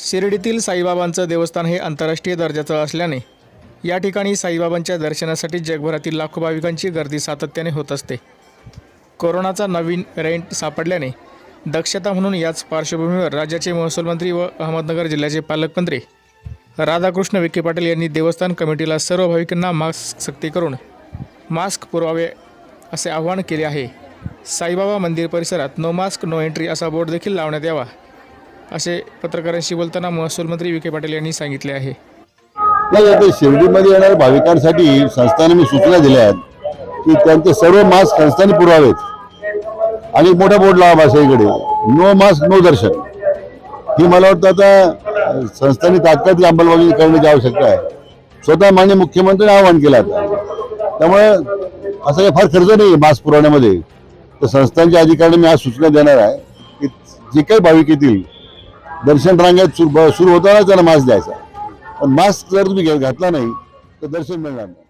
शिर्डीतील साईबाबांचं देवस्थान हे आंतरराष्ट्रीय दर्जाचं असल्याने या ठिकाणी साईबाबांच्या दर्शनासाठी जगभरातील लाखो भाविकांची गर्दी सातत्याने होत असते. कोरोनाचा नवीन रेंट सापडल्याने दक्षता म्हणून याच पार्श्वभूमीवर राज्याचे महसूल मंत्री व अहमदनगर जिल्ह्याचे पालकमंत्री राधाकृष्ण विखे पाटील यांनी देवस्थान कमिटीला सर्व भाविकांना मास्क सक्ती करून मास्क पुरवावे असे आवाहन केले आहे. साईबाबा मंदिर परिसरात नो मास्क नो एंट्री असा बोर्ड देखील लावण्यात यावा. असे पत्रकारांशी बोलताना महसूल मंत्री विखे पाटील यांनी सांगितले आहे. नाही आता शिर्डीमध्ये येणाऱ्या भाविकांसाठी संस्थाने मी सूचना दिल्या आहेत की त्यांचे सर्व मास्क संस्थांनी पुरवावेत आणि मोठा बोर्ड लावा भाषेकडे नो मास्क नो दर्शन. ही मला वाटतं आता संस्थांनी तात्काळ अंमलबजावणी करण्याची आवश्यकता आहे. स्वतः मान्य मुख्यमंत्र्यांनी आवाहन केलं आता. त्यामुळे असं काही फार खर्च नाही मास्क पुरवण्यामध्ये. तर संस्थांच्या अधिकाऱ्यांना मी आज सूचना देणार आहे की जे काही भाविक येतील दर्शन रांगेत सुरू सुरू होताना त्याला मास्क द्यायचा. पण मास्क जर तुम्ही घातला नाही तर दर्शन मिळणार नाही.